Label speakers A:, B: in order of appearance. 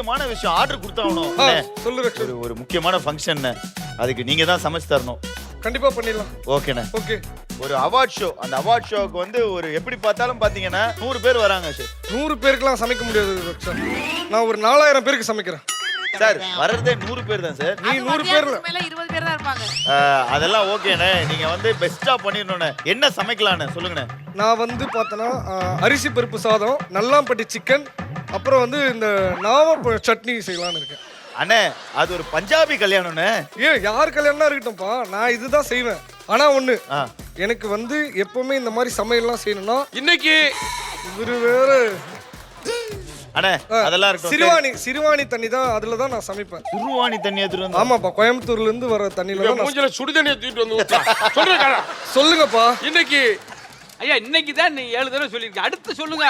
A: முக்கியமான விஷயம் ஆர்டர் கொடுத்தாகணும்.
B: ஆ,
A: அண்ணே,
B: சொல்லு ரக்ஷன்.
A: ஒரு ஒரு முக்கியமான ஃபங்க்ஷன் அதுக்கு நீங்க தான் சமைச்சு தரணும்.
B: கண்டிப்பா பண்ணிடலாம்.
A: ஓகேண்ணே
B: ஓகே
A: ஒரு அவார்ட் ஷோ அந்த அவார்ட் ஷோக்கு வந்து ஒரு எப்படி பார்த்தாலும் பாத்தீங்கன்னா நூறு பேர் வராங்க சார்
B: நூறு பேருக்குலாம் சமைக்க முடியாது ரக்ஷன். நான் ஒரு நாலாயிரம் பேருக்கு சமைக்கிறேன்.
A: சார் வர்றதே நூறு பேர் தான் சார்
B: நீ நூறு பேர்ல.
C: மத்தியானத்துக்கு மேல இருபது பேர் தான் இருப்பாங்க.
A: ஆஹ், அதெல்லாம் ஓகேண்ணே நீங்க வந்து பெஸ்டா பண்ணிடணுண்ணே என்ன சமைக்கலாண்ணே சொல்லுங்கண்ணே.
B: நான் வந்து பார்த்தேன்னா அரிசி பருப்பு சாதம் நல்லாம்பட்டி சிக்கன் அப்புறம் வந்து இந்த நாவ சட்னி செய்யலாம்னு இருக்கேன்.
A: அண்ணே அது ஒரு பஞ்சாபி கல்யாணம்ண்ணே.
B: ஏன் யார் கல்யாணம் இருக்கட்டும்ப்பா. நான் இதுதான் செய்வேன். ஆனா ஒண்ணு எனக்கு வந்து எப்பவுமே இந்த மாதிரி சமையல்லாம் செய்யணும்னா
D: இன்னைக்கு
B: இவரு வேற.
A: அண்ணே அதெல்லாம்
B: சிறுவாணி சிறுவாணி தண்ணி தான் அதுல தான் நான் சமைப்பேன்.
A: திருவாணி தண்ணி எடுத்துட்டு வந்து
B: ஆமாப்பா கோயம்புத்தூர்ல இருந்து வர தண்ணியில தான் நான்
D: மூஞ்சில சுடுதண்ணியை தூக்கிட்டு வந்து. சொல்றேன்.
B: சொல்லுங்கப்பா.
D: இன்னைக்கு
E: ஐயா இன்னைக்கு தான் நீ ஏழு தடவை சொல்லியிருக்க. அடுத்து சொல்லுங்க.